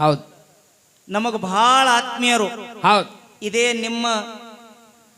ಹೌದು. ನಮಗ ಬಹಳ ಆತ್ಮೀಯರು. ಹೌದು. ಇದೇ ನಿಮ್ಮ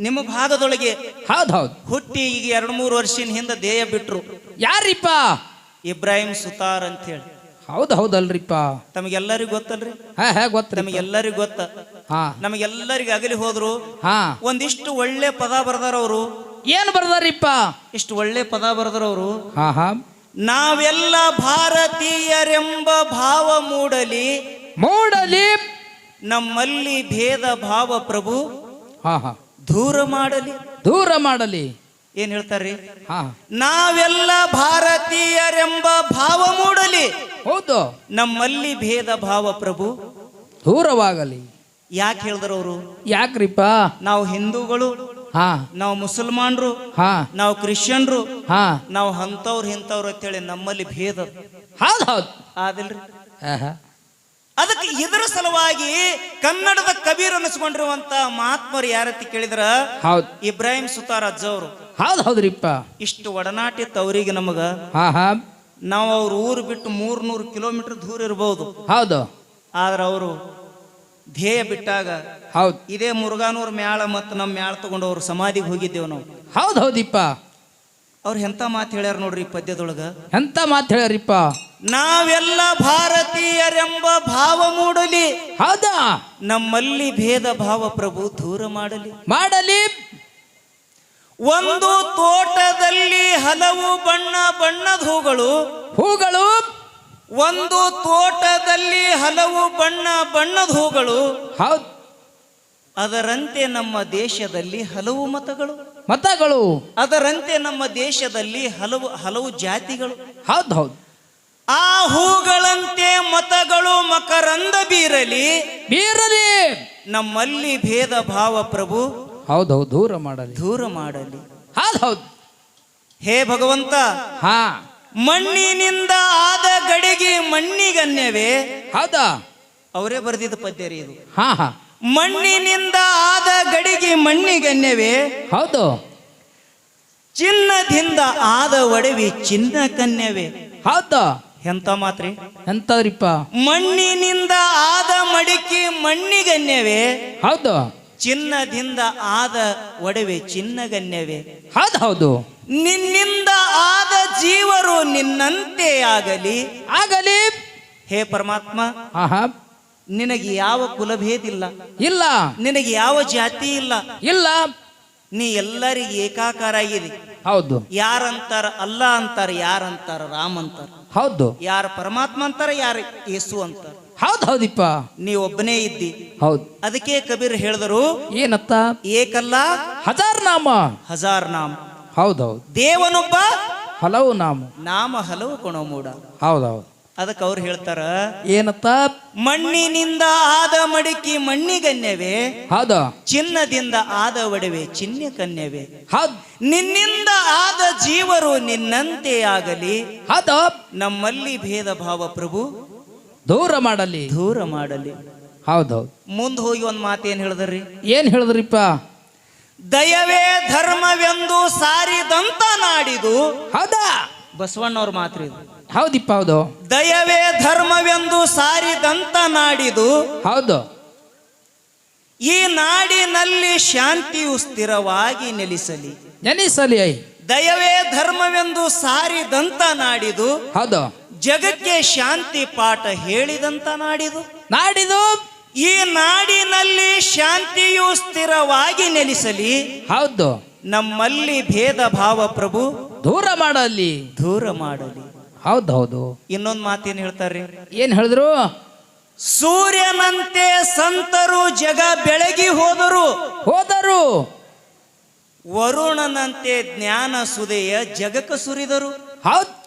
ನಿಮ್ಮ ಭಾಗದೊಳಗೆ ಹೌದು ಹೌದು. ಹುಟ್ಟಿ ಈಗ ಎರಡು ಮೂರು ವರ್ಷದ ಹಿಂದೆ ದೇಹ ಬಿಟ್ರು. ಯಾರಿಪ್ಪ? ಇಬ್ರಾಹಿಂ ಸುತಾರ್ ಅಂತ ಹೇಳಿ ಹೌದು ಹೌದಲ್ರಿಪ್ಪ. ತಮಗೆಲ್ಲರಿಗೂ ಗೊತ್ತಲ್ರಿ? ಹಾ ನಮಗೆಲ್ಲರಿಗೂ ಗೊತ್ತ. ಹಾ. ನಮಗೆಲ್ಲರಿಗೂ ಅಗಲಿ ಹೋದ್ರು. ಹಾ. ಒಂದಿಷ್ಟು ಒಳ್ಳೆ ಪದ ಬರ್ದಾರ ಅವರು. ಏನ್ ಬರ್ದಾರಿಪ್ಪ? ಇಷ್ಟು ಒಳ್ಳೆ ಪದ ಬರ್ದಾರ ಅವರು. ಹಾ ಹಾ. ನಾವೆಲ್ಲ ಭಾರತೀಯರೆಂಬ ಭಾವ ಮೂಡಲಿ. ಮೂಡಲಿ. ನಮ್ಮಲ್ಲಿ ಭೇದ ಭಾವ ಪ್ರಭು. ಹಾ ಹಾ. ದೂರ ಮಾಡಲಿ. ದೂರ ಮಾಡಲಿ. ಏನ್ ಹೇಳ್ತಾರೆ ಹಾ. ನಾವೆಲ್ಲ ಭಾರತೀಯರೆಂಬ ಭಾವ ಮೂಡಲಿ. ಹೌದು. ನಮ್ಮಲ್ಲಿ ಭೇದ ಭಾವ ಪ್ರಭು. ದೂರವಾಗಲಿ. ಯಾಕೆ ಹೇಳಿದ್ರು ಅವರು? ಯಾಕ್ರಿಪ್ಪ? ನಾವು ಹಿಂದೂಗಳು. ಹಾ. ನಾವು ಮುಸಲ್ಮಾನರು. ಹಾ. ನಾವು ಕ್ರಿಶ್ಚಿಯನ್ರು. ಹಾ. ನಾವು ಅಂತವ್ರು ಇಂಥವ್ರು ಅಂತೇಳಿ ನಮ್ಮಲ್ಲಿ ಭೇದ. ಹೌದು ಹೌದು. ಆದಿಲ್ರಿ. ಹಾ ಹಾ ಅದಕ್ಕೆ ಇದರ ಸಲುವಾಗಿ ಕನ್ನಡದ ಕಬೀರ್ ಅನಿಸ್ಕೊಂಡಿರುವಂತ ಮಹಾತ್ಮರು ಯಾರತ್ತಿ ಕೇಳಿದ್ರ? ಹೌದು. ಇಬ್ರಾಹಿಂ ಸುತಾರ ಅಜ್ಜ ಅವರು. ಹೌದು ಹೌದ್ರಿಪ್ಪ. ಇಷ್ಟು ಒಡನಾಟ ಇತ್ತು ಅವರಿಗೆ ನಮಗ ನಾವು ಅವ್ರ ಊರು ಬಿಟ್ಟು ಮೂರ್ನೂರು ಕಿಲೋಮೀಟರ್ ದೂರ ಇರಬಹುದು ಹೌದು. ಆದ್ರೆ ಅವರು ಧ್ಯೇಯ ಬಿಟ್ಟಾಗ ಹೌದು. ಇದೇ ಮುರುಘಾನೂರ್ ಮ್ಯಾಳ ಮತ್ತು ನಮ್ಮ ಮ್ಯಾಳ ತಗೊಂಡು ಅವ್ರ ಸಮಾಧಿಗೆ ಹೋಗಿದ್ದೇವೆ ನಾವು. ಹೌದು ಹೌದಿಪ್ಪ ಅವ್ರು ಎಂತ ಮಾತು ಹೇಳ್ಯಾರ ನೋಡ್ರಿ ಈ ಪದ್ಯದೊಳಗ? ಎಂತ ಮಾತು ಹೇಳ್ಯಾರಿಪ್ಪ? ನಾವೆಲ್ಲ ಭಾರತೀಯರೆಂಬ ಭಾವ ಮೂಡಲಿ. ಹೌದಾ? ನಮ್ಮಲ್ಲಿ ಭೇದ ಭಾವ ಪ್ರಭು ದೂರ ಮಾಡಲಿ. ಮಾಡಲಿ. ಒಂದು ತೋಟದಲ್ಲಿ ಹಲವು ಬಣ್ಣ ಬಣ್ಣದ ಹೂಗಳು. ಹೂಗಳು. ಒಂದು ತೋಟದಲ್ಲಿ ಹಲವು ಬಣ್ಣ ಬಣ್ಣದ ಹೂಗಳು. ಹೌದು. ಅದರಂತೆ ನಮ್ಮ ದೇಶದಲ್ಲಿ ಹಲವು ಮತಗಳು. ಮತಗಳು. ಅದರಂತೆ ನಮ್ಮ ದೇಶದಲ್ಲಿ ಹಲವು ಹಲವು ಜಾತಿಗಳು. ಹೌದು ಹೌದು. ಆ ಹೂಗಳಂತೆ ಮತಗಳು ಮಕರಂದ ಬೀರಲಿ. ಬೀರಲಿ. ನಮ್ಮಲ್ಲಿ ಭೇದ ಭಾವ ಪ್ರಭು. ಹೌದು ಹೌದು ದೂರ ಮಾಡಲಿ. ದೂರ ಮಾಡಲಿ. ಹೌದು ಹೇ ಭಗವಂತ. ಹಾ. ಮಣ್ಣಿನಿಂದ ಆದ ಗಡಿಗೆ ಮಣ್ಣಿಗನ್ಯವೇ. ಹೌದಾ? ಅವರೇ ಬರೆದಿದ್ದ ಪದ್ಯ ರೀ ಇದು. ಹಾ ಹಾ. ಮಣ್ಣಿನಿಂದ ಆದ ಗಡಿಗೆ ಮಣ್ಣಿಗನ್ಯವೇ. ಹೌದು. ಚಿನ್ನದಿಂದ ಆದ ಒಡವಿ ಚಿನ್ನ ಕನ್ಯವೇ ಹೌದು. ಎಂತ ಮಾತ್ರಿ? ಎಂತದ್ರಿಪ್ಪ? ಮಣ್ಣಿನಿಂದ ಆದ ಮಡಿಕೆ ಮಣ್ಣಿಗನ್ಯವೇ? ಹೌದು. ಚಿನ್ನದಿಂದ ಆದ ಒಡವೆ ಚಿನ್ನಗನ್ಯವೇ? ಹೌದು ಹೌದು. ನಿನ್ನಿಂದ ಆದ ಜೀವರು ನಿನ್ನಂತೆ ಆಗಲಿ. ಆಗಲಿ. ಹೇ ಪರಮಾತ್ಮ ಹಾ ಹಾ ನಿನಗೆ ಯಾವ ಕುಲಭೇದಿಲ್ಲ? ಇಲ್ಲ. ನಿನಗೆ ಯಾವ ಜಾತಿ ಇಲ್ಲ? ಇಲ್ಲ. ನೀ ಎಲ್ಲರಿಗೆ ಏಕಾಕಾರ ಆಗಿರಿ ಹೌದು. ಯಾರಂತಾರ ಅಲ್ಲ ಅಂತಾರ ಯಾರಂತಾರ ರಾಮ್ ಅಂತಾರ. ಹೌದು. ಯಾರ ಪರಮಾತ್ಮ ಅಂತಾರ ಯಾರ ಯೇಸು ಅಂತ ಹೌದು ಹೌದಿಪ್ಪ. ನೀ ಒಬ್ಬನೇ ಇದ್ದಿ ಹೌದು. ಅದಕ್ಕೆ ಕಬೀರ್ ಹೇಳಿದರು ಏನತ್ತ? ಏಕಲ್ಲ ಹಜಾರ್ ನಾಮ. ಹಜಾರ್ ನಾಮ. ಹೌದು ಹೌದು. ದೇವನೊಬ್ಬ ಹಲವು ನಾಮ. ನಾಮ ಹಲವು ಕೊಣೋ ಮೂಡ ಹೌದು ಹೌದು. ಅದಕ್ಕೆ ಅವ್ರು ಹೇಳ್ತಾರ ಏನತ್ತ? ಮಣ್ಣಿನಿಂದ ಆದ ಮಡಿಕೆ ಮಣ್ಣಿಗನ್ಯವೇ ಹೌದು. ಚಿನ್ನದಿಂದ ಆದ ಒಡವೆ ಚಿನ್ನ ಕನ್ಯವೇ ಹೌದು. ನಿನ್ನಿಂದ ಆದ ಜೀವರು ನಿನ್ನಂತೆ ಆಗಲಿ. ಹೌದು. ನಮ್ಮಲ್ಲಿ ಭೇದ ಭಾವ ಪ್ರಭು. ದೂರ ಮಾಡಲಿ. ದೂರ ಮಾಡಲಿ. ಹೌದು. ಮುಂದೆ ಹೋಗಿ ಒಂದು ಮಾತೇನು ಹೇಳಿದ್ರಿ? ಏನ್ ಹೇಳಿದ್ರಿಪ್ಪ? ದಯವೇ ಧರ್ಮವೆಂದು ಸಾರಿದಂತ ನಾಡಿದು. ಹೌದಾ. ಬಸವಣ್ಣವ್ರ ಮಾತ್ರ ಇದು. ಹೌದಿಪ್ಪ ಹೌದು ದಯವೇ ಧರ್ಮವೆಂದು ಸಾರಿದಂತ ನಾಡಿದು ಹೌದು. ಈ ನಾಡಿನಲ್ಲಿ ಶಾಂತಿಯು ಸ್ಥಿರವಾಗಿ ನೆಲೆಸಲಿ. ನೆಲೆಸಲಿ ಐ. ದಯವೇ ಧರ್ಮವೆಂದು ಸಾರಿದಂತ ನಾಡಿದು ಹೌದು. ಜಗಕ್ಕೆ ಶಾಂತಿ ಪಾಠ ಹೇಳಿದಂತ ನಾಡಿದು. ನಾಡಿದು. ಈ ನಾಡಿನಲ್ಲಿ ಶಾಂತಿಯು ಸ್ಥಿರವಾಗಿ ನೆಲೆಸಲಿ. ಹೌದು. ನಮ್ಮಲ್ಲಿ ಭೇದ ಭಾವ ಪ್ರಭು. ದೂರ ಮಾಡಲಿ. ದೂರ ಮಾಡಲಿ. ಹೌದು ಹೌದು ಇನ್ನೊಂದು ಮಾತೇನು ಹೇಳ್ತಾರೆ ಏನ್ ಹೇಳಿದ್ರು? ಸೂರ್ಯನಂತೆ ಸಂತರು ಜಗ ಬೆಳಗಿ ಹೋದರು. ಹೋದರು. ವರುಣನಂತೆ ಜ್ಞಾನ ಸುದೆಯ ಜಗಕ ಸುರಿದರು. ಹೌದು.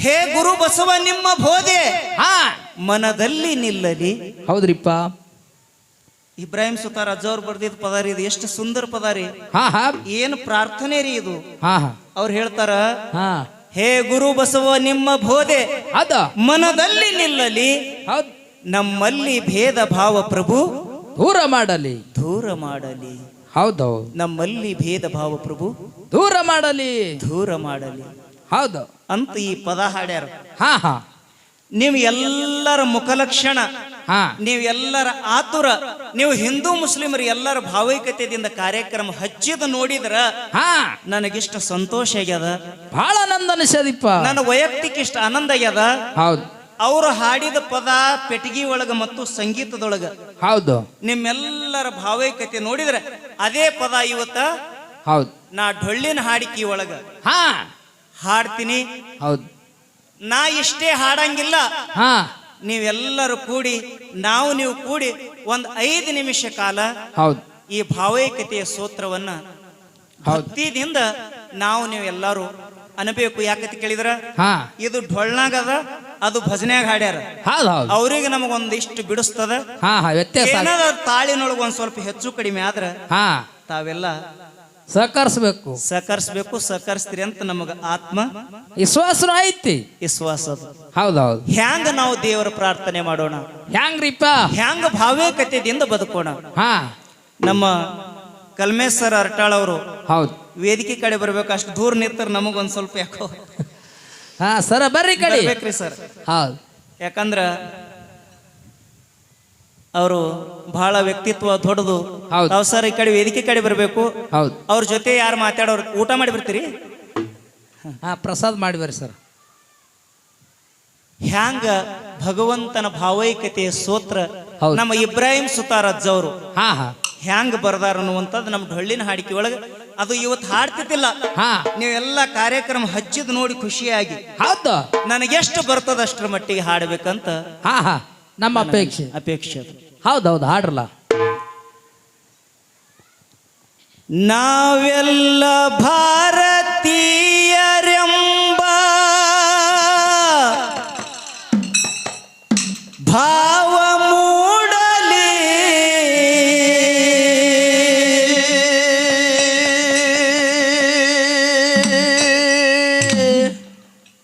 ಹೇ ಗುರು ಬಸವ ನಿಮ್ಮ ಬೋಧೆ ಹಾ. ಮನದಲ್ಲಿ ನಿಲ್ಲಲಿ. ಹೌದ್ರಿಪ್ಪ. ಇಬ್ರಾಹಿಂ ಸುತಾರ್ ಅಜ್ಜವ್ರು ಬರ್ದಿದ್ ಪದಾರಿ ಇದು ಎಷ್ಟು ಸುಂದರ ಪದಾರಿ. ಹಾ ಹಾ. ಏನು ಪ್ರಾರ್ಥನೆ ರೀ ಇದು. ಹಾ ಹಾ. ಅವ್ರು ಹೇಳ್ತಾರ ಹಾ. ಹೇ ಗುರು ಬಸವ ನಿಮ್ಮ ಬೋಧೆ ಅದ. ಮನದಲ್ಲಿ ನಿಲ್ಲಲಿ. ಹೌದ್. ನಮ್ಮಲ್ಲಿ ಭೇದ ಭಾವ ಪ್ರಭು ದೂರ ಮಾಡಲಿ. ದೂರ ಮಾಡಲಿ. ಹೌದು. ನಮ್ಮಲ್ಲಿ ಭೇದ ಭಾವ ಪ್ರಭು ದೂರ ಮಾಡಲಿ. ದೂರ ಮಾಡಲಿ. ಹೌದು. ಅಂತ ಈ ಪದ ಹಾಡ್ಯಾರ. ಹಾ ಹಾ. ನೀವು ಎಲ್ಲರ ಮುಖಲಕ್ಷಣ ನೀವು ಎಲ್ಲರ ಆತುರ ನೀವು ಹಿಂದೂ ಮುಸ್ಲಿಮರು ಎಲ್ಲರ ಭಾವೈಕ್ಯತೆಯಿಂದ ಕಾರ್ಯಕ್ರಮ ಹಚ್ಚಿದ ನೋಡಿದ್ರ ಹಾ. ನನಗಿಷ್ಟ ಸಂತೋಷ ಆಗ್ಯದ. ಬಹಳ ಆನಂದ ಅನಿಸದಿಪ್ಪ ನನ್ನ ವೈಯಕ್ತಿಕ ಇಷ್ಟ ಆನಂದ ಆಗ್ಯದ. ಹೌದು. ಅವರು ಹಾಡಿದ ಪದ ಪೆಟಗಿ ಒಳಗ ಮತ್ತು ಸಂಗೀತದೊಳಗ. ಹೌದು. ನಿಮ್ಮೆಲ್ಲರ ಭಾವೈಕ್ಯತೆ ನೋಡಿದ್ರೆ ಅದೇ ಪದ ಇವತ್ತ ಹೌದು. ನಾ ಡೊಳ್ಳಿನ ಹಾಡಿಕೆ ಒಳಗ. ಹಾ. ಹಾಡ್ತೀನಿ. ಹೌದು. ನಾ ಇಷ್ಟೇ ಹಾಡಂಗಿಲ್ಲ. ಹಾ. ನೀವೆಲ್ಲರೂ ಕೂಡಿ ನಾವು ನೀವು ಕೂಡಿ ಒಂದು ಐದು ನಿಮಿಷ ಕಾಲ ಹೌದು. ಈ ಭಾವೈಕ್ಯತೆಯ ಸೂತ್ರವನ್ನ ಭಕ್ತಿದಿಂದ ನಾವು ನೀವು ಎಲ್ಲರೂ ಅನ್ಬೇಕು. ಯಾಕತಿ ಕೇಳಿದ್ರ? ಇದು ಡೊಳ್ನಾಗದ ಅದು ಭಜನ್ಯಾಗ ಹಾಡ್ಯಾರ. ಅವ್ರಿಗೆ ನಮಗೊಂದಿಷ್ಟು ಬಿಡಿಸ್ತದ. ತಾಳಿನೊಳಗ ಒಂದ್ ಸ್ವಲ್ಪ ಹೆಚ್ಚು ಕಡಿಮೆ ಆದ್ರ ತಾವೆಲ್ಲ ಸಹಕರಿಸ್ಬೇಕು. ಸಹಕರಿಸ್ಬೇಕು ಸಹಕರಿಸ್ತೀರಿ ಅಂತ ನಮಗ ಆತ್ಮ ವಿಶ್ವಾಸ ಐತಿ. ವಿಶ್ವಾಸ ಹೌದೌದು. ಹೌದು ಹೌದು ಹ್ಯಾಂಗ ನಾವು ದೇವರ ಪ್ರಾರ್ಥನೆ ಮಾಡೋಣ? ಹ್ಯಾಂಗ್ರಿಪ್ಪ? ಹ್ಯಾಂಗ ಭಾವೈಕ್ಯತೆಯಿಂದ ಬದುಕೋಣ? ಹಾ. ನಮ್ಮ ಕಲ್ಮೇಶ್ವರ ಅರಟಾಳ್ ಅವರು ಹೌದು. ವೇದಿಕೆ ಕಡೆ ಬರ್ಬೇಕು ಅಷ್ಟು ದೂರ ನಿಂತರ ನಮಗೊಂದ್ ಸ್ವಲ್ಪ ಯಾಕೋ. ಹಾ ಸರ ಬರ್ರಿ ಕಡೆ. ಬೇಕ್ರಿ ಸರ್. ಹೌದು. ಯಾಕಂದ್ರ ಅವರು ಬಹಳ ವ್ಯಕ್ತಿತ್ವ ದೊಡ್ಡದು. ಹೌದು. ಸರ್ ಈ ಕಡೆ ವೇದಿಕೆ ಕಡೆ ಬರಬೇಕು. ಹೌದು. ಅವ್ರ ಜೊತೆ ಯಾರು ಮಾತಾಡೋರು ಊಟ ಮಾಡಿ ಬರ್ತೀರಿ? ಹಾ ಪ್ರಸಾದ್ ಮಾಡಿ ಬರ್ರಿ ಸರ್. ಹ್ಯಾಂಗ ಭಗವಂತನ ಭಾವೈಕ್ಯತೆಯ ಸೂತ್ರ ಹೌದು. ನಮ್ಮ ಇಬ್ರಾಹಿಂ ಸುತಾರಜ್ಜ ಅವರು. ಹಾ ಹಾ. ಹ್ಯಾಂಗ ಬರ್ದಾರ ಅನ್ನುವಂಥದ್ದು ನಮ್ಮ ಡೊಳ್ಳಿನ ಹಾಡಿಕೆ ಒಳಗೆ. ಅದು ಇವತ್ತು ಹಾಡ್ತಿದ್ದಿಲ್ಲ. ಹಾ. ನೀವೆಲ್ಲ ಕಾರ್ಯಕ್ರಮ ಹಚ್ಚಿದ್ ನೋಡಿ ಖುಷಿಯಾಗಿ. ಹೌದು. ನನಗೆಷ್ಟು ಬರ್ತದ ಅಷ್ಟರ ಮಟ್ಟಿಗೆ ಹಾಡಬೇಕಂತ ಹಾ ಹಾ. ನಮ್ಮ ಅಪೇಕ್ಷೆ. ಅಪೇಕ್ಷೆ ಅದು. ಹೌದು ಹೌದು ಹಾಡ್ರಲ್ಲ. ನಾವೆಲ್ಲ ಭಾರತೀಯರೆಂಬ ಭಾವ ಮೂಡಲಿ.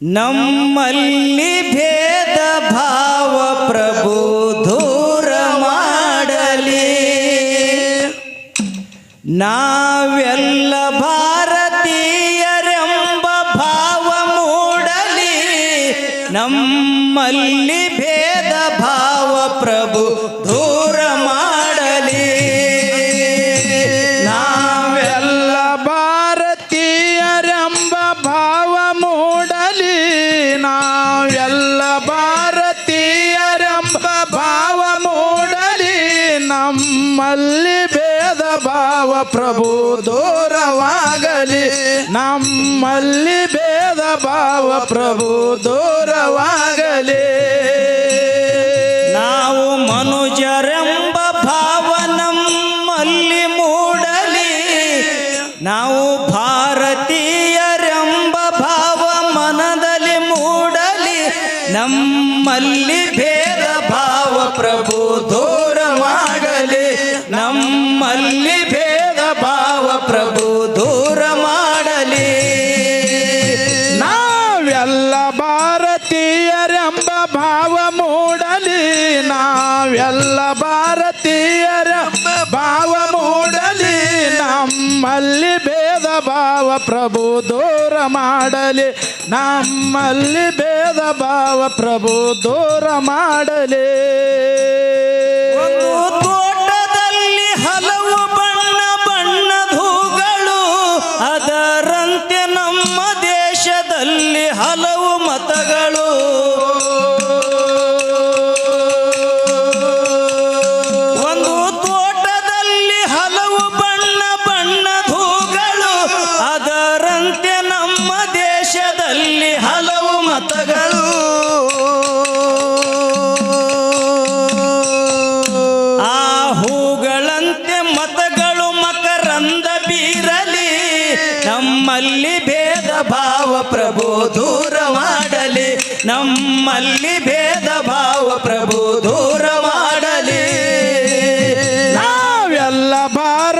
ನಮ್ಮಲ್ಲಿ ಭೇದ ಭಾವ ಪ್ರಭು. ನಾವೆಲ್ಲ ಪ್ರಭು ದೂರವಾಗಲಿ. ನಮ್ಮಲ್ಲಿ ಭೇದ ಭಾವ ಪ್ರಭು ದೂರವಾಗಲಿ. ನಾವು ಮನುಜರೆಂಬ ಭಾವ ನಮ್ಮಲ್ಲಿ ಮೂಡಲಿ. ನಾವು ಭಾವ ಪ್ರಭು ದೂರ ಮಾಡಲಿ. ನಮ್ಮಲ್ಲಿ ಭೇದ ಭಾವ ಪ್ರಭು ದೂರ ಮಾಡಲಿ. ತೋಟದಲ್ಲಿ ಹಲವು ಬಣ್ಣ ಬಣ್ಣದ ಹೂಗಳು, ಅದರಂತೆ ನಮ್ಮ ದೇಶದಲ್ಲಿ ಹಲವು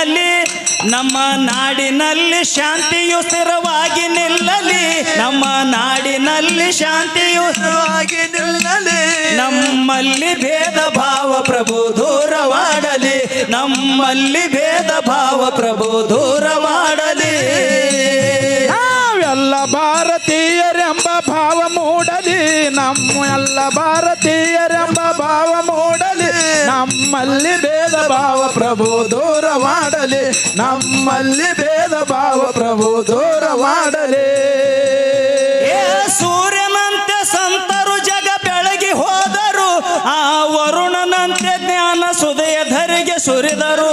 ನಾಡಿನಲ್ಲಿ ನಮ್ಮ ನಾಡಿನಲ್ಲಿ ಶಾಂತಿಯು ಸ್ಥಿರವಾಗಿ ನಿಲ್ಲಲಿ, ನಮ್ಮ ನಾಡಿನಲ್ಲಿ ಶಾಂತಿಯು ಸ್ಥಿರವಾಗಿ ನಿಲ್ಲಲಿ. ನಮ್ಮಲ್ಲಿ ಭೇದ ಭಾವ ಪ್ರಭು ದೂರವಾಡಲಿ, ನಮ್ಮಲ್ಲಿ ಭೇದ ಭಾವ ಪ್ರಭು ದೂರವಾಡಲಿ. ನಾವೆಲ್ಲ ಭಾರತೀಯರೆಂಬ ಭಾವ ಮೂಡಲಿ, ನಮ್ಮ ಎಲ್ಲ ಭಾರತೀಯರೆಂಬ ಭಾವ ಮೂಡಲಿ. ನಮ್ಮಲ್ಲಿ ಭೇದ ಭಾವ ಪ್ರಭು ದೂರ ಮಾಡಲಿ ನಮ್ಮಲ್ಲಿ ಭೇದ ಭಾವ ಪ್ರಭು ದೂರ ಮಾಡಲಿ ಸೂರ್ಯನಂತೆ ಸಂತರು ಜಗ ಬೆಳಗಿ ಹೋದರು. ಆ ವರುಣನಂತೆ ಜ್ಞಾನ ಸುದಯ ಧರಿಗೆ ಸುರಿದರು.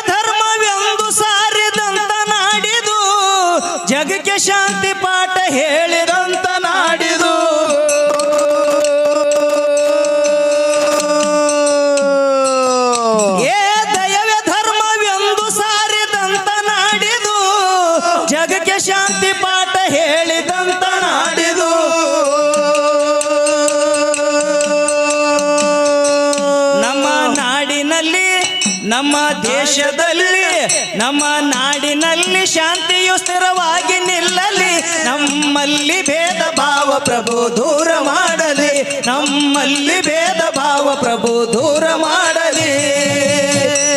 ಶಾಂತಿ ಪಾಠ ಹೇಳಿದಂತ ನಾಡಿದು. ಏ ದಯವೇ ಧರ್ಮವೆಂದು ಸಾರಿದಂತ ನಾಡಿದು. ಜಗಕ್ಕೆ ಶಾಂತಿ ಪಾಠ ಹೇಳಿದಂತ ನಾಡಿದು. ನಮ್ಮ ನಾಡಿನಲ್ಲಿ, ನಮ್ಮ ದೇಶದಲ್ಲಿ, ನಮ್ಮ ಸ್ಥಿರವಾಗಿ ನಿಲ್ಲಲಿ. ನಮ್ಮಲ್ಲಿ ಭೇದ ಭಾವ ಪ್ರಭು ದೂರ ಮಾಡಲಿ. ನಮ್ಮಲ್ಲಿ ಭೇದ ಭಾವ ಪ್ರಭು ದೂರ ಮಾಡಲಿ.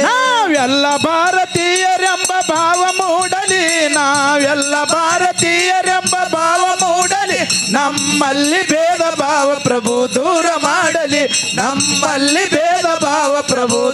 ನಾವೆಲ್ಲ ಭಾರತೀಯರೆಂಬ ಭಾವ ಮೂಡಲಿ. ನಾವೆಲ್ಲ ಭಾರತೀಯರೆಂಬ ಭಾವ ಮೂಡಲಿ. ನಮ್ಮಲ್ಲಿ ಭೇದ ಭಾವ ಪ್ರಭು ದೂರ ಮಾಡಲಿ. ನಮ್ಮಲ್ಲಿ ಭೇದ ಭಾವ ಪ್ರಭು